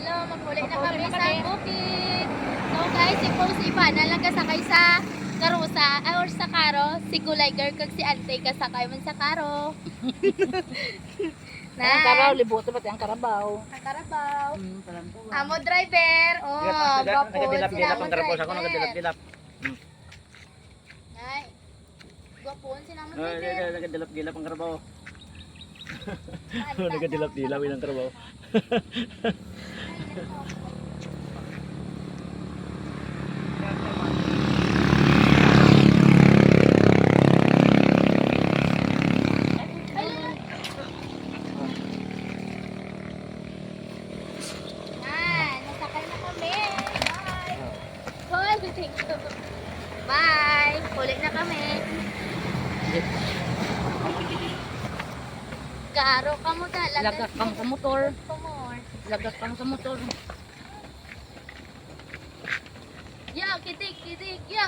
Hello, maghuli na kami na sa bukid. So guys, si Paul si Ivan nagasakay sa karusa ay, or sa karo. Si Gulay Girl kag si Ante kasakay man sa karo. na. Ang karaw, libuto ba't ang karabaw? Ang karabaw. To. Amo driver. Oh, gwapo. Nagadilap-dilap Sila ang karapos ako, nagadilap-dilap. Ay. Gwapo sila mo Oh, driver. nagadilap-dilap ang karabaw. Ay, Nagadilap-dilap ang karabaw. Yan, nasakay na kami. Bye. Huli na kami. Garo ka mo. Lagak kang sa motor. Lagak kang sa motor. Ya, kitik, kitik, ya.